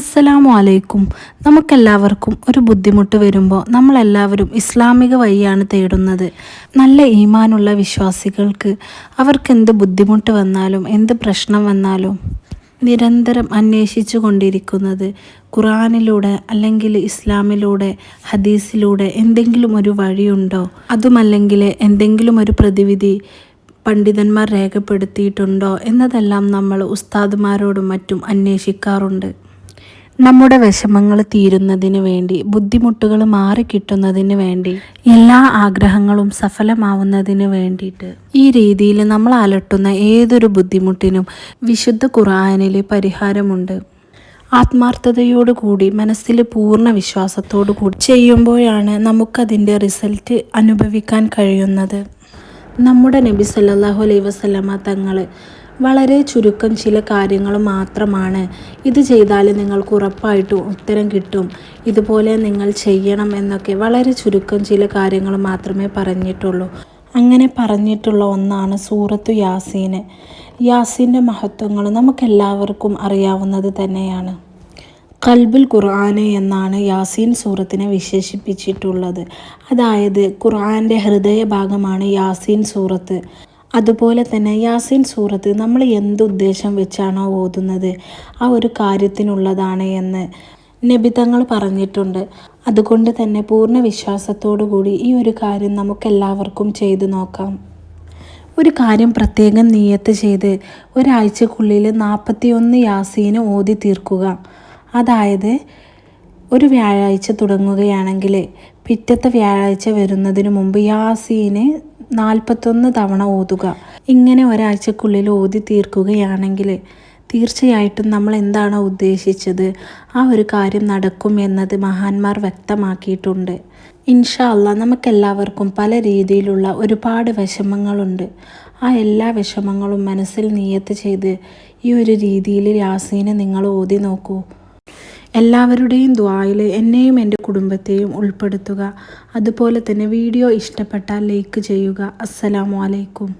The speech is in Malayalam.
അസ്സലാമു അലൈക്കും. നമുക്കെല്ലാവർക്കും ഒരു ബുദ്ധിമുട്ട് വരുമ്പോൾ നമ്മളെല്ലാവരും ഇസ്ലാമിക വഴിയാണ് തേടുന്നത്. നല്ല ഈമാനുള്ള വിശ്വാസികൾക്ക് അവർക്ക് എന്ത് ബുദ്ധിമുട്ട് വന്നാലും എന്ത് പ്രശ്നം വന്നാലും നിരന്തരം അന്വേഷിച്ചു കൊണ്ടിരിക്കുന്നത് ഖുറാനിലൂടെ അല്ലെങ്കിൽ ഇസ്ലാമിലൂടെ ഹദീസിലൂടെ എന്തെങ്കിലും ഒരു വഴിയുണ്ടോ? അതുമല്ലെങ്കിൽ എന്തെങ്കിലും ഒരു പ്രതിവിധി പണ്ഡിതന്മാർ രേഖപ്പെടുത്തിയിട്ടുണ്ടോ? എന്നതെല്ലാം നമ്മൾ ഉസ്താദുമാരോടും മറ്റും അന്വേഷിക്കാറുണ്ട്. നമ്മുടെ വിഷമങ്ങൾ തീരുന്നതിന് വേണ്ടി ബുദ്ധിമുട്ടുകൾ മാറിക്കിട്ടുന്നതിന് വേണ്ടി എല്ലാ ആഗ്രഹങ്ങളും സഫലമാവുന്നതിന് വേണ്ടിയിട്ട് ഈ രീതിയിൽ നമ്മൾ അലട്ടുന്ന ഏതൊരു ബുദ്ധിമുട്ടിനും വിശുദ്ധ ഖുർആനിൽ പരിഹാരമുണ്ട്. ആത്മാർത്ഥതയോടുകൂടി മനസ്സിൽ പൂർണ വിശ്വാസത്തോടു കൂടി ചെയ്യുമ്പോഴാണ് നമുക്കതിന്റെ റിസൾട്ട് അനുഭവിക്കാൻ കഴിയുന്നത്. നമ്മുടെ നബി സല്ലല്ലാഹു അലൈഹി വസല്ലമ തങ്ങൾ വളരെ ചുരുക്കം ചില കാര്യങ്ങൾ മാത്രമാണ്. ഇത് ചെയ്താൽ നിങ്ങൾക്ക് ഉറപ്പായിട്ടും ഉത്തരം കിട്ടും. ഇതുപോലെ നിങ്ങൾ ചെയ്യണം എന്നൊക്കെ വളരെ ചുരുക്കം ചില കാര്യങ്ങൾ മാത്രമേ പറഞ്ഞിട്ടുള്ളൂ. അങ്ങനെ പറഞ്ഞിട്ടുള്ള ഒന്നാണ് സൂറത്തു യാസീന്. യാസീന്റെ മഹത്വങ്ങൾ നമുക്കെല്ലാവർക്കും അറിയാവുന്നത് തന്നെയാണ്. കൽബുൽ ഖുർആന് എന്നാണ് യാസീൻ സൂറത്തിനെ വിശേഷിപ്പിച്ചിട്ടുള്ളത്. അതായത് ഖുർആന്റെ ഹൃദയഭാഗമാണ് യാസീൻ സൂറത്ത്. അതുപോലെ തന്നെ യാസീൻ സൂറത്ത് നമ്മൾ എന്ത് ഉദ്ദേശം വെച്ചാണോ ഓതുന്നത് ആ ഒരു കാര്യത്തിനുള്ളതാണ് എന്ന് നബിതങ്ങൾ പറഞ്ഞിട്ടുണ്ട്. അതുകൊണ്ട് തന്നെ പൂർണ വിശ്വാസത്തോടു കൂടി ഈ ഒരു കാര്യം നമുക്കെല്ലാവർക്കും ചെയ്തു നോക്കാം. ഒരു കാര്യം പ്രത്യേകം നീയത്ത് ചെയ്ത് ഒരാഴ്ചക്കുള്ളിൽ നാൽപ്പത്തിയൊന്ന് യാസീന് ഓതി തീർക്കുക. അതായത് ഒരു വ്യാഴാഴ്ച തുടങ്ങുകയാണെങ്കിൽ പിറ്റത്തെ വ്യാഴാഴ്ച വരുന്നതിന് മുമ്പ് യാസീനെ നാൽപ്പത്തൊന്ന് തവണ ഓതുക. ഇങ്ങനെ ഒരാഴ്ചക്കുള്ളിൽ ഓതി തീർക്കുകയാണെങ്കിൽ തീർച്ചയായിട്ടും നമ്മൾ എന്താണോ ഉദ്ദേശിച്ചത്? ആ ഒരു കാര്യം നടക്കും എന്നത് മഹാന്മാർ വ്യക്തമാക്കിയിട്ടുണ്ട്. ഇൻഷാ അല്ല നമുക്കെല്ലാവർക്കും പല രീതിയിലുള്ള ഒരുപാട് വിഷമങ്ങളുണ്ട്. ആ എല്ലാ വിഷമങ്ങളും മനസ്സിൽ നീയത്ത് ചെയ്ത് ഈ ഒരു രീതിയിൽ യാസീനെ നിങ്ങൾ ഓതി നോക്കൂ. എല്ലാവരുടെയും ദ്വായിൽ എന്നെയും എന്റെ കുടുംബത്തെയും ഉൾപ്പെടുത്തുക. അതുപോലെ തന്നെ വീഡിയോ ഇഷ്ടപ്പെട്ടാൽ ലൈക്ക് ചെയ്യുക. അസ്സലാമു അലൈക്കും.